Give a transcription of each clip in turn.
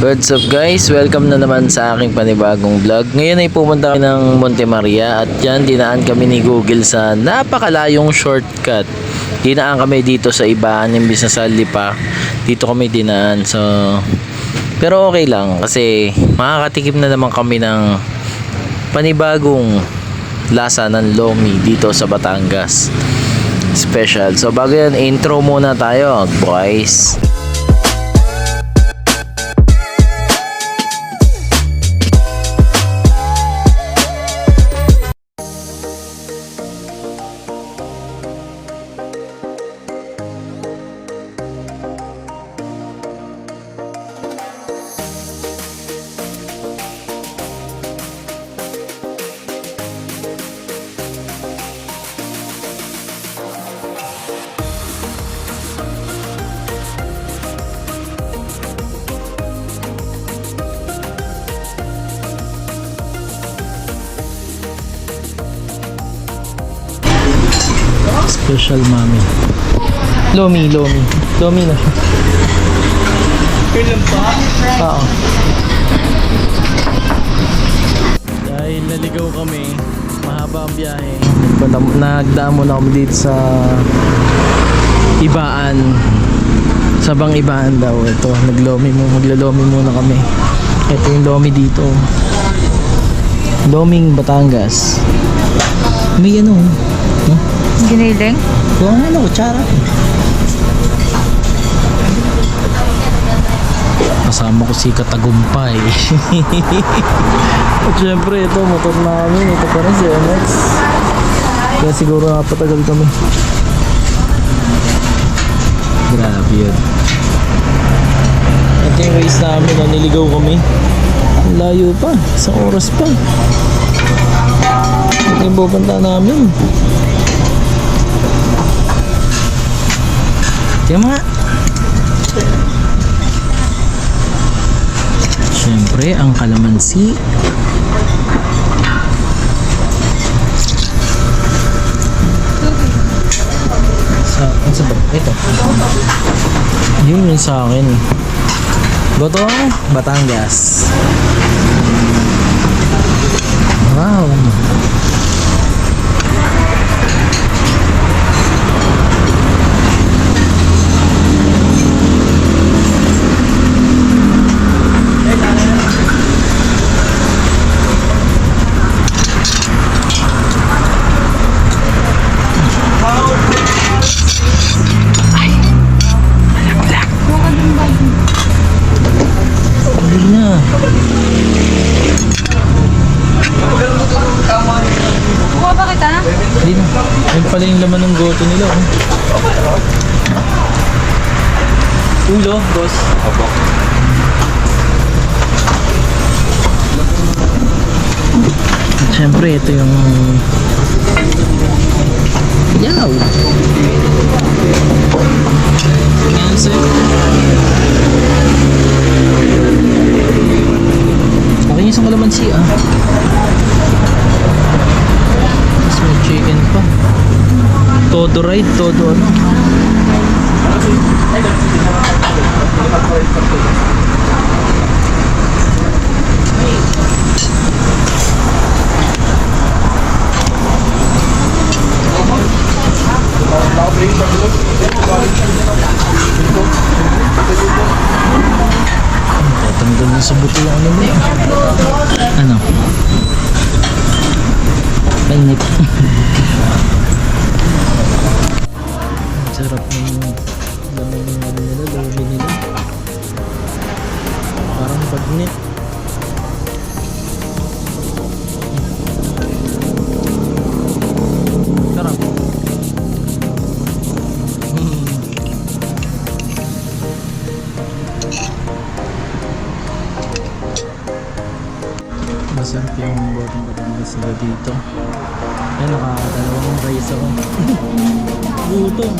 What's up guys? Welcome na naman sa aking panibagong vlog. Ngayon ay pumunta kami ng Monte Maria at yan dinaan kami ni Google sa napakalayong shortcut. Dinaan kami dito sa Ibaan imbis na sa Lipa. Dito kami dinaan. So pero okay lang kasi makakatikim na naman kami ng panibagong lasa ng Lomi dito sa Batangas. Special. So bago yan, intro muna tayo, boys. Special mami. Lomi, lomi. Lomi na siya. Kailan pa? Oo. Dahil naligaw kami, mahaba ang biyahe. Nagdaan muna kami dito sa Ibaan. Sa bang Ibaan daw. Ito, naglomi mo, maglalomi muna kami. Ito yung lomi dito. Loming Batangas. May ano, huh? Giniling? Kung ano, kutsara. Kasama ko si Katagumpay. At syempre, ito, motor namin. Ito pa rin si MX. Kaya siguro napatagal kami. Grabe yun. Ito yung race namin, no? niligaw kami. Ang layo pa, isang oras pa. Ito yung pupunta namin. Tingnan mo. Siyempre, ang kalamansi. Sa, ano sa? Ito. Yun yun sa akin. Gotong Batangas. Wow. Kita? Hindi na. Yun pala yung laman ng goto nila. Oh. Ulo, boss. Opo. At syempre, ito yung... Yaw! Todo right, todo ano. Tatanggal sa buto yung ano mo. Ano? Mainit. Bagnet. Sarap. Hmm. Masarap yung botong Batangas nila dito. Ay, nakakadalawang rice ako. Gutom.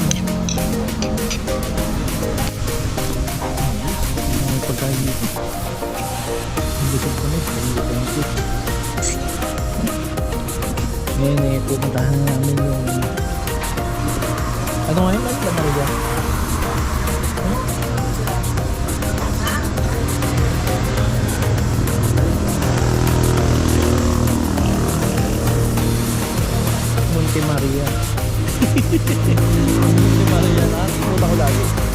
Pagkain dito. Busog kami. Thank you. Ngayon eh, pupuntahan namin yung... Ano ngayon? Ano ba na Monte Maria. Monte Maria na. Pumunta ko lagi.